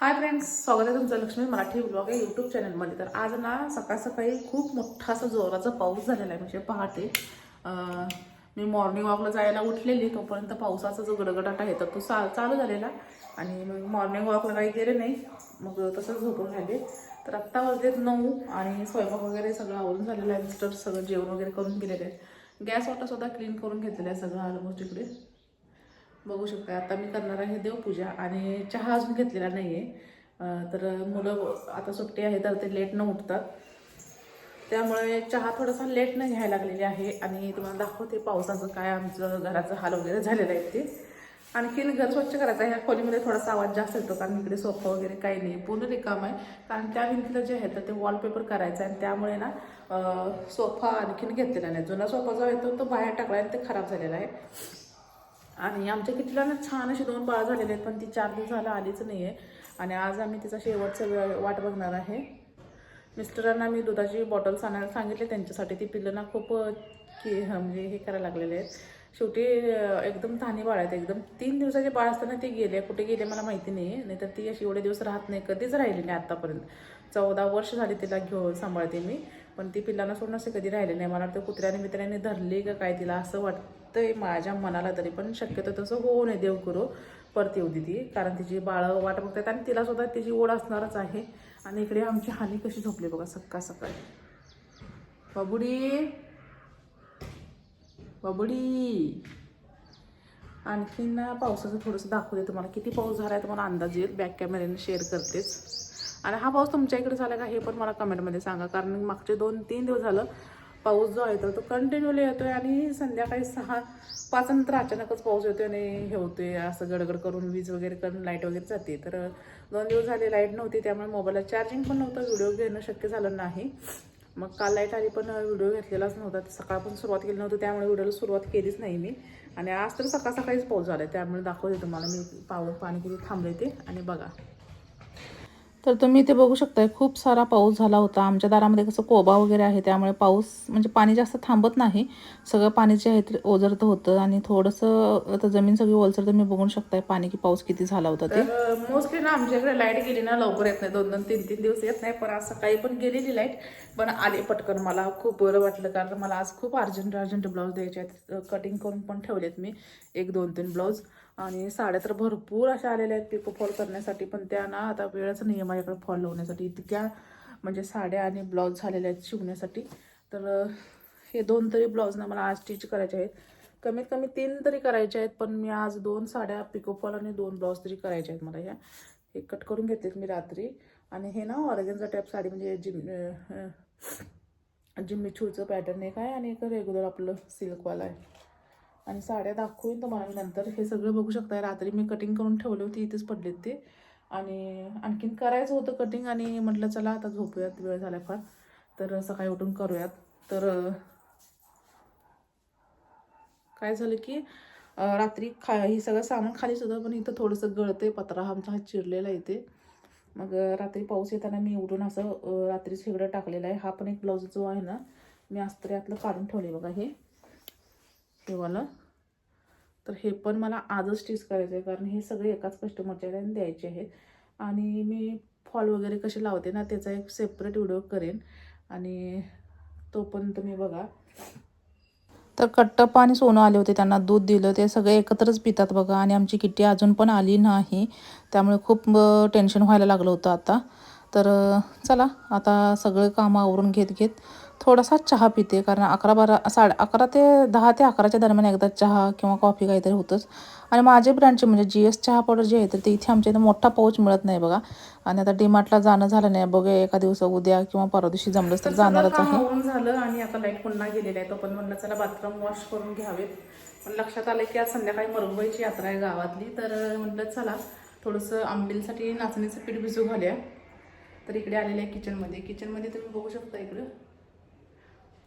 Hi friends स्वागत आहे तुमचं लक्ष्मी मराठी ब्लॉग आहे यूट्यूब चॅनलमध्ये तर आज ना सकाळ सकाळी खूप मोठा असा जोराचा पाऊस झालेला आहे म्हणजे पहाटे. मी मॉर्निंग वॉकला जायला उठलेली तोपर्यंत पावसाचा जो गडगडाट आहे तर तो चा चालू झालेला. आणि मग मॉर्निंग वॉकला काही गेले नाही मग तसंच झोपून राहिले. तर आत्ता वाजलेत नऊ आणि स्वयंपाक वगैरे सगळं आवरून झालेलं आहे मिस्टर सगळं जेवण वगैरे करून गेलेले आहेत. गॅस वाटा सुद्धा क्लीन करून घेतलेला आहे सगळं ऑलमोस्ट इकडे. बघू शकता आता मी करणार आहे देवपूजा आणि चहा अजून घेतलेला नाही आहे तर मुलं आता सुट्टी आहे तर ते लेट न उठतात. त्यामुळे चहा थोडासा लेट न घ्यायला लागलेली आहे आणि तुम्हाला दाखवते पावसाचं काय आमचं घराचं हाल वगैरे झालेलं आहे ते. आणखीन घर स्वच्छ करायचं आहे. ह्या खोलीमध्ये थोडासा आवाज जास्त येतो कारण इकडे सोफा वगैरे काही नाही. पूर्ण रिकाम आहे. कारण त्या भिंतीला जे आहे तर ते वॉलपेपर करायचं आहे आणि त्यामुळे ना सोफा आणखीन घेतलेला नाही. जुना सोफा जो आहे तो तो बाहेर टाकला आहे आणि ते खराब झालेला आहे. आणि आमच्या कितीला ना छान अशी दोन बाळ झालेले आहेत पण ती चार दिवस आलीच नाही आहे आणि आज आम्ही तिचा शेवटचा वेळ वाट बघणार आहे. मिस्टरांना मी दुधाची बॉटल्स आणायला सांगितले त्यांच्यासाठी ती पिल्लं ना खूप की म्हणजे हे करायला लागलेले आहेत. शेवटी एकदम तहानी बाळ आहेत एकदम तीन दिवसाचे बाळ असताना ते गेले कुठे गेले मला माहिती नाही आहे नाहीतर ती अशी एवढे दिवस राहत नाही कधीच राहिली नाही आत्तापर्यंत चौदा वर्ष झाली तिला घेऊन सांभाळते मी पण ती पिल्लांना सोडून असे कधी राहिले नाही. मला वाटतं कुत्र्याने मित्राने धरली का काय तिला असं वाटतं. वाटतंय माझ्या मनाला तरी पण शक्यतो तसं हो, होऊ नये देव करू परत येऊ दे ती. कारण तिची बाळं वाट बघतात आणि तिला सुद्धा तिची ओढ असणारच आहे. आणि इकडे आमची हानी कशी झोपली बघा सकाळ सकाळी. बबुडी. बबुडी. आणखीन पावसाचं थोडंसं दाखवते तुम्हाला. किती पाऊस झाला आहे तुम्हाला अंदाज येईल. बॅक कॅमेऱ्याने शेअर करतेच. आणि हा पाऊस तुमच्या इकडे झाला का हे पण मला कमेंटमध्ये सांगा. कारण मागचे दोन तीन दिवस झालं पाऊस जो आहे तो तो कंटिन्युअली आहे आणि संध्याकाळी सहा पाच नंतर अचानकच पाऊस येतोय आणि हे होतोय असं गडगड करून वीज वगैरे करून लाइट वगैरे जाते. तर दोन दिवस झाले लाइट नव्हती त्यामुळे मोबाईलला चार्जिंग पण नव्हतं व्हिडिओ घेणं शक्य झालं नाही. मग काल लाइट आली पण व्हिडिओ घेतलेलाच नव्हता सकाळ पण सुरुवात केली नव्हती त्यामुळे व्हिडिओला सुरुवात केलीच नाही मी. आणि आज तर सकाळ सकाळीच पाऊस झाला त्यामुळे दाखवते तुम्हाला मी पाव पाणी किती थांबले ते आणि बघा. तर तुम्ही इथे बघू शकताय खूप सारा पाऊस झाला होता. आमच्या दारामध्ये कसं कोबा वगैरे आहे त्यामुळे पाऊस म्हणजे पाणी जास्त थांबत नाही. सगळं पाणी जे आहे ते ओझरतं होतं आणि थोडंसं आता जमीन सगळी ओलसर तुम्ही बघू शकताय पाणी की पाऊस किती झाला होता ते. मोस्टली ना आमच्याकडे लाइट गेली ना लवकर येत नाही. दोन दोन तीन तीन दिवस येत नाही. पण आज सकाळी पण गेलेली लाइट पण आली पटकन मला. खूप बरं वाटलं कारण मला आज खूप अर्जंट अर्जंट ब्लाऊज द्यायचे आहेत. कटिंग करून पण ठेवलेत मी. एक दोन तीन ब्लाऊज आणि साड्या तर भरपूर अशा आलेल्या आहेत पिको फॉल करण्यासाठी पण त्या ना आता वेळच नाही आहे माझ्याकडे फॉल लावण्यासाठी. इतक्या म्हणजे साड्या आणि ब्लाऊज झालेल्या आहेत शिवण्यासाठी. तर हे दोन तरी ब्लाऊज ना मला आज स्टिच करायचे आहेत. कमीत कमी तीन तरी करायचे आहेत पण मी आज दोन साड्या पिको फॉल आणि दोन ब्लाऊज तरी करायचे आहेत मला ह्या हे कट करून घेतलेत मी रात्री. आणि हे ना ऑरेगनचा टाईप साडी म्हणजे जिम जिम्मी छूचं पॅटर्न एक आहे आणि एक रेग्युलर आपलं सिल्कवाला आहे. आणि साड्या दाखवून तुम्हाला मी नंतर हे सगळं बघू शकता रात्री मी कटिंग करून ठेवले होते इथेच पडलेत ते. आणि आणखीन करायचं होतं कटिंग आणि म्हटलं चला आता झोपूयात वेळ झाला फार. तर सकाळी उठून करूयात. तर काय झालं की रात्री खा ही सगळं सामान खालीच होतं पण इथं थोडंसं गळतंय पत्रा आमचा हा चिरलेला आहे इथे. मग रात्री पाऊस येताना मी उठून असं रात्री शेगडं टाकलेलं आहे. हा पण एक ब्लाऊज जो आहे ना मी अस्त्र्यातलं काढून ठेवले बघा हे. हेवाला तर हे पण मला आजच स्टिच करायचं आहे कारण हे सगळे एकाच कस्टमरच्या द्यायचे आहेत. आणि मी फॉल वगैरे कसे लावते ना त्याचा एक सेपरेट व्हिडिओ करेन. आणि तो पण तुम्ही बघा. तर कट्टप्पा आणि सोनं आले होते त्यांना दूध दिलं. ते सगळे एकत्रच पितात बघा. आणि आमची किट्टी अजून पण आली नाही. त्यामुळे खूप टेन्शन व्हायला लागलं होतं आता. तर चला आता सगळे कामं आवरून घेत घेत थोडासा चहा पिते कारण अकरा बारा साडे अकरा ते दहा ते अकराच्या दरम्यान एकदा चहा किंवा कॉफी काहीतरी होतंच. आणि माझे ब्रँडचे म्हणजे जी एस चहा पावडर जे आहे तर ते इथे आमच्या इथं मोठा पाऊच मिळत नाही बघा. आणि आता डीमार्टला जाणं झालं नाही. बघूया एका दिवस उद्या किंवा परवा दिवशी जमलंच तर जाणारच आहे. झालं आणि आता लाइट पुन्हा गेलेला आहे. तो पण म्हणलं चला बाथरूम वॉश करून घ्यावेत. पण लक्षात आलं की आज संध्याकाळी मरगुबाईची यात्रा आहे गावातली. तर म्हटलं चला थोडंसं आंबीलसाठी नाचणीचं पीठ भिजू घालूया. तर इकडे आलेलं आहे किचनमध्ये किचनमध्ये तुम्ही बघू शकता इकडं.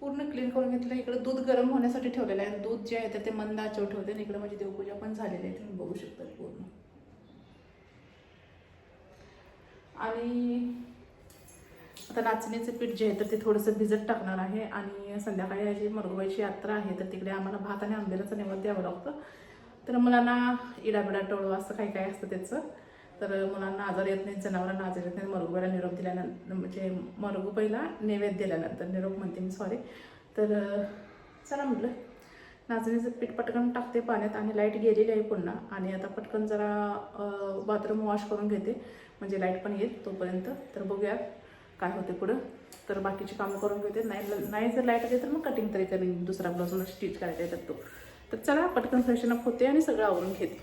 पूर्ण क्लीन करून घेतलं इकडे दूध गरम होण्यासाठी ठेवलेलं आहे. आणि दूध जे आहे तर ते मंद आचव ठेवते आणि इकडे माझी देवपूजा पण झालेली आहे. तुम्ही बघू शकता पूर्ण. आणि आता नाचणीचं पीठ जे आहे तर ते थोडंसं भिजत टाकणार आहे. आणि संध्याकाळी याची मरुबाईची यात्रा आहे तर तिकडे आम्हाला भात आणि आंबेलाचं नैवेद्य द्यावं लागतं. तर मुलांना इडाबिडा टोळू असं काही काय असतं त्याचं. तर मुलांना आजार येत नाही जनावरांना आजार येत नाही मरगुबाईला निरोप दिल्यानंतर म्हणजे मरगुबाईला नैवेद्य दिल्यानंतर निरोप म्हणते मी सॉरी तर चला म्हटलं. नाचणीचं पीठ पटकन टाकते पाण्यात आणि लाइट गेलेली आहे पुन्हा. आणि आता पटकन जरा बाथरूम वॉश करून घेते. म्हणजे लाइट पण येईल तोपर्यंत. तर बघूया काय होते पुढं. तर बाकीची कामं करून घेते. नाही नाही जर लाइट आली तर मग कटिंग तरी करेन. दुसरा ब्लाऊज स्टिच करायचा येतात तर तो. तर चला पटकन फ्रेशन अप होते आणि सगळं आवरून घेते.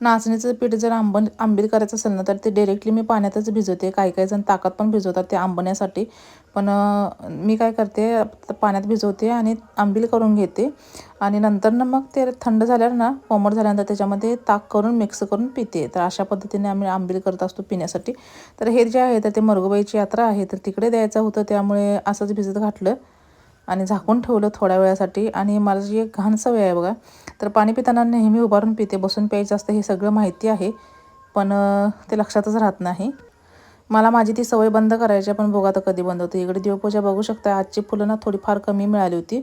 नाचणीचं पीठ जर आंब आंबील करायचं असेल ना तर ते डिरेक्टली मी पाण्यातच भिजवते. काही काही जण ताकात पण भिजवतात ते आंबण्यासाठी. पण मी काय करते पाण्यात भिजवते आणि आंबील करून घेते. आणि नंतर ना मग ते थंड झाल्यावर ना कोमट झाल्यानंतर त्याच्यामध्ये ताक करून मिक्स करून पिते. तर अशा पद्धतीने आम्ही आंबील करत असतो पिण्यासाठी. तर हे जे आहे तर ते मरगोबाईची यात्रा आहे तर तिकडे द्यायचं होतं त्यामुळे असंच भिजत घातलं आणि झाकून ठेवलं थोड्या वेळासाठी. आणि मला जी एक घाण सवय आहे बघा तर पाणी पिताना नेहमी उभारून पिते बसून प्यायचं असतं हे सगळं माहिती आहे पण ते लक्षातच राहत नाही. मला माझी ती सवय बंद करायची आहे, पण बघा तर कधी बंद होते. इकडे देवपूजा बघू शकता आजची फुलं ना थोडीफार कमी मिळाली होती.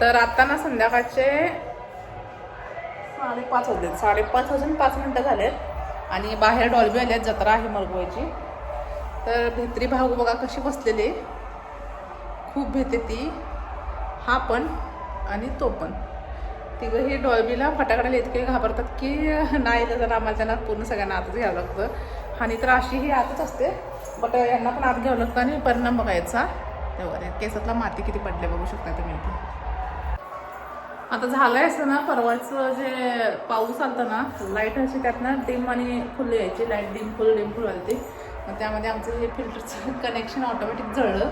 तर आता ना संध्याकाळचे साडेपाच होते साडेपाच वाजून पाच मिनटं झालेत. आणि बाहेर डॉल्बी आल्यात जत्रा आहे मरगवायची. तर भित्री भाऊ बघा कशी बसलेली. खूप भेते ती. हा पण आणि तो पण. तिघं ही डॉल्बीला फटाकड्याला इतके घाबरतात की नाही जर आम्हाला त्यांना पूर्ण सगळ्यांना आतच घ्यावं लागतं. आणि तर अशी ही आतच असते. बट यांना पण आत घ्यावं लागतं आणि परिणाम बघायचा. तेव्हा केसातला माती किती पडले बघू शकता तुम्ही इथे. आता झालंय असं ना परवाचं जे पाऊस आलता ना लाइट अशी त्यात ना डिम आणि फुल यायची. Light dim full dim full आलती. मग त्यामध्ये आमचं हे फिल्टरचं कनेक्शन ऑटोमॅटिक जळलं.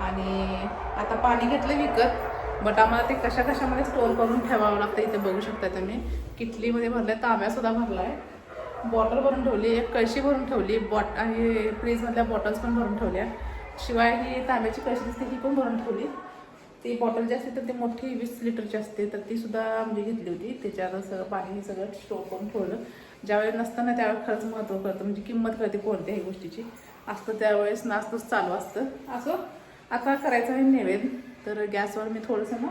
आणि आता पाणी घेतलं विकत. बट आम्हाला ते कशा कशामध्ये स्टोअर करून ठेवावं लागतं इथे बघू शकता तुम्ही. किटलीमध्ये भरलं तांब्यासुद्धा भरला आहे बॉटल भरून ठेवली एक कळशी भरून ठेवली बॉट आणि फ्रीजमधल्या बॉटल्स पण भरून ठेवल्या. शिवाय ही तांब्याची कळशी असते ही पण भरून ठेवली. ती बॉटल जी असते तर ती मोठी वीस लिटरची असते तर ती सुद्धा म्हणजे घेतली होती. त्याच्यात सगळं पाणी सगळं स्टोर करून ठेवलं. ज्यावेळेस नसताना त्यावेळेस खरंच महत्त्व कळतं म्हणजे किंमत कळते कोणत्याही गोष्टीची. असतं त्यावेळेस नास्तच चालू असतं. असं? आता करायचं आहे नैवेद्य तर गॅसवर मी थोडंसं ना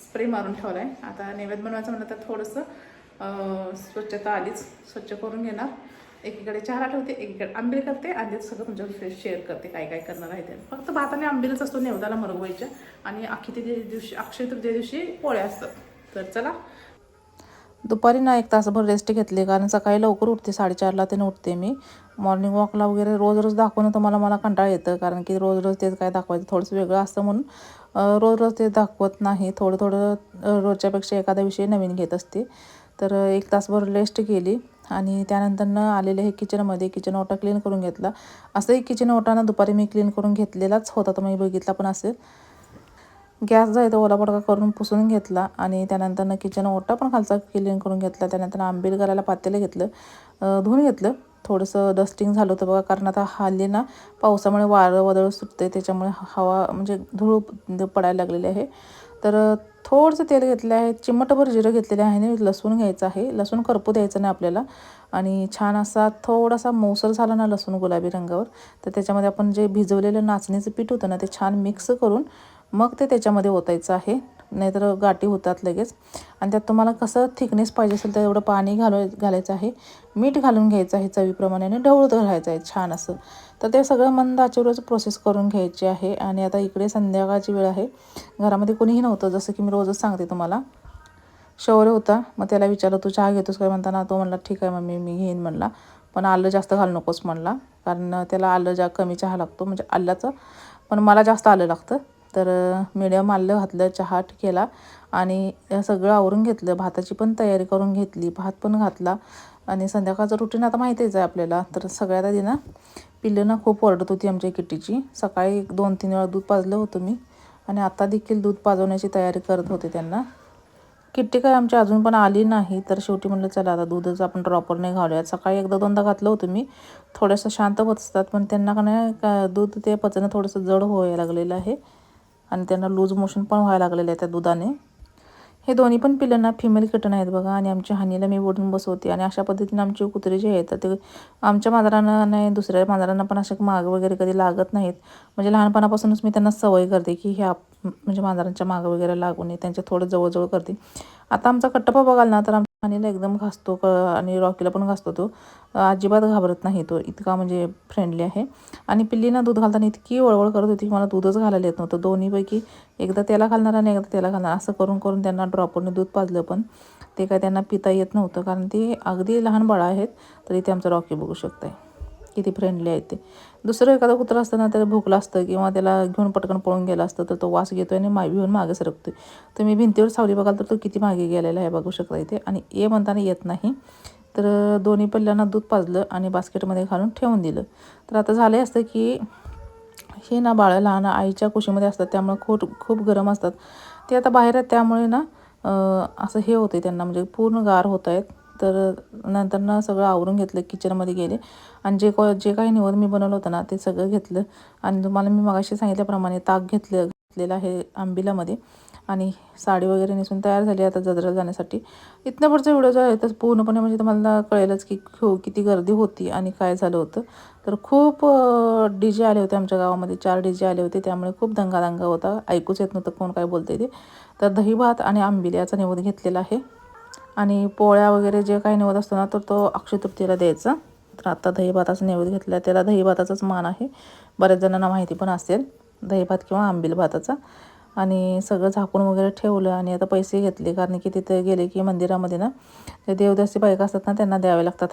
स्प्रे मारून ठेवला आहे आता नैवेद्य बनवायचं म्हणलं तर थोडंसं स्वच्छता आलीच. स्वच्छ करून घेणार. एकीकडे चहा ठेवते एकीकडे आंबील करते आणि ते सगळं तुमच्यावर शेअर करते काय काय करणार आहे ते. फक्त भात आणि आंबीलच असतो नेवदाला मरगवायच्या. आणि अख्खी ते दिवशी अक्षय तृतीय दिवशी पोळ्या असतात. तर चला दुपारी ना एक तासभर रेस्ट घेतली. कारण सकाळी लवकर उठते साडेचारला ते उठते मी. मॉर्निंग वॉकला वगैरे रोज रोज दाखवणं तर मला मला कंटाळा येतं. कारण की रोज रोज तेच काय दाखवायचं थोडंसं वेगळं असतं म्हणून रोज रोज ते दाखवत नाही. थोडं थोडं रोजच्यापेक्षा एखादा विषय नवीन घेत असते. तर एक तासभर रेस्ट केली. आणि त्यानंतरनं आलेले हे किचनमध्ये किचन ओटा क्लीन करून घेतला. असंही किचन ओटाना दुपारी मी क्लीन करून घेतलेलाच होता. तर मी बघितला पण असेल. गॅस जो आहे तो ओलापडका करून पुसून घेतला आणि त्यानंतरनं किचन ओटा पण खालचा क्लीन करून घेतला. त्यानंतर आंबील करायला पातेलं घेतलं धुवून घेतलं. थोडंसं डस्टिंग झालं होतं बघा कारण आता हल्ली ना पावसामुळे वारं वदळ सुटते त्याच्यामुळे हवा म्हणजे धूळ म्हणजे पडायला लागलेली आहे. तर थोडंसं तेल घेतलं आहे चिमटभर जिरं घेतलेलं आहे आणि लसूण घ्यायचं आहे. लसूण करपू द्यायचं नाही आपल्याला. आणि छान असा थोडासा मौसर झाला ना लसूण गुलाबी रंगावर तर त्याच्यामध्ये आपण जे भिजवलेलं नाचणीचं पीठ होतं ना ते छान मिक्स करून मग ते त्याच्यामध्ये ओतायचं आहे. नाहीतर गाठी होतात लगेच. आणि त्यात तुम्हाला कसं थिकनेस पाहिजे असेल तर एवढं पाणी घालू घालायचं आहे. मीठ घालून घ्यायचं आहे चवीप्रमाणे आणि ढवळत घालायचं आहे छान असं. तर ते सगळं मंद आचेवरच प्रोसेस करून घ्यायचे आहे. आणि आता इकडे संध्याकाळची वेळ आहे. घरामध्ये कोणीही नव्हतं जसं की मी रोजच सांगते तुम्हाला. शौर्य होता मग त्याला विचारलं तू चहा घेतोस काय? म्हणताना तो म्हणला ठीक आहे मम्मी मी घेईन म्हणला. पण आलं जास्त घालू नकोस म्हणला. कारण त्याला आलं जा कमी चहा लागतो म्हणजे आल्याचं. पण मला जास्त आलं लागतं. तर मिडियम आलं घातलं चहा केला आणि सगळं आवरून घेतलं. भाताची पण तयारी करून घेतली. भात पण घातला आणि संध्याकाळचं रुटीन आता माहितीच आहे आपल्याला. तर सगळ्यात आधी ना पिल्लं ना खूप ओरडत होती आमच्या किटीची. सकाळी एक दोन तीन वेळा दूध पाजलं होतं मी आणि आता देखील दूध पाजवण्याची तयारी करत होते त्यांना. किट्टी काय आमची अजून पण आली नाही. तर शेवटी म्हणलं चला आता दूधच आपण ड्रॉपरने घालूयात. सकाळी एकदा दोनदा घातलं होतं मी. थोडंसं शांत पचतात पण त्यांना का नाही का दूध ते पचणं थोडंसं जड व्हायला लागलेलं आहे. आणि त्यांना लूज मोशन पण व्हायला लागलेलं आहे त्या दुधाने. हे दोन्ही पण पिल्लं फिमेल किटन आहेत बघा. आणि आमच्या हानीला मी ओढून बसवते. आणि अशा पद्धतीने आमचे कुत्रे जे आहेत तर ते आमच्या मांजरांना नाही दुसऱ्या मांजरांना पण असे माग वगैरे कधी लागत नाहीत. म्हणजे लहानपणापासूनच मी त्यांना सवय करते की ह्या म्हणजे मांजरांच्या मागं वगैरे लागू नये. त्यांच्या थोडं जवळजवळ करते. आता आमचा कट्टपा बघाल ना तर आम एकदम घासतो क आणि रॉकीला पण घासतो तो. अजिबात घाबरत नाही तो. इतका म्हणजे फ्रेंडली आहे. आणि पिल्लीना दूध घालताना इतकी वळवळ करत होती की मला दूधच घालायला येत नव्हतं. दोन्हीपैकी एकदा त्याला घालणार आणि एकदा त्याला घालणार. असं करून करून त्यांना ड्रॉपरने दूध पाजलं पण ते काय त्यांना पिता येत नव्हतं. कारण ते अगदी लहान बाळं आहेत तरी ते आमचं रॉकी बघू शकताय. किती फ्रेंडली आहेत ते. दुसरं एखादा कुत्रा असतं ना त्याला भुकलं असतं किंवा त्याला घेऊन पटकन पळून गेला असतं तर तो वास घेतो आणि मा घेऊन मागे सरकतो तुम्ही भिंतीवर सावली बघाल तर तो किती मागे गेलेला आहे बघू शकता इथे. आणि ये म्हणताना येत नाही. तर दोन्ही पल्ल्यांना दूध पाजलं आणि बास्केटमध्ये घालून ठेवून दिलं. तर आता झालं असतं की हे ना बाळं लहान आईच्या कुशीमध्ये असतात त्यामुळे खूप खूप गरम असतात. ते आता बाहेर आहेत त्यामुळे ना असं हे होते त्यांना म्हणजे पूर्ण गार होत आहेत. तर नंतर ना सगळं आवरून घेतलं किचनमध्ये गेले. आणि जे को जे काही निवड मी बनवलं होतं ना ते सगळं घेतलं. आणि तुम्हाला मी मगाशी सांगितल्याप्रमाणे ताक घेतलं घेतलेलं आहे आंबिलामध्ये. आणि साडी वगैरे नेसून तयार झाली आता जत्रेला जाण्यासाठी. इथनं पुढचा व्हिडिओ जो आहे तर पूर्णपणे म्हणजे तुम्हाला कळेलच की खू किती गर्दी होती आणि काय झालं होतं. तर खूप डी जे आले होते आमच्या गावामध्ये. चार डी जे आले होते. त्यामुळे खूप दंगादंगा होता. ऐकूच येत नव्हतं कोण काय बोलते ते. तर दही भात आणि आंबिल याचा निवड घेतलेला आहे. आणि पोळ्या वगैरे जे काही निवड असतो ना तर तो अक्षय तृतीयेला द्यायचा. तर आता दही भाताचा नैवेद्य घेतला त्याला दही भाताचाच मान आहे. बऱ्याच जणांना माहिती पण असेल. दही भात किंवा आंबील भाताचा आणि सगळं झाकून वगैरे ठेवलं आणि आता पैसे घेतले. कारण की तिथे गेले की मंदिरामध्ये ना ते देवदासी बायका असतात ना त्यांना द्यावे लागतात.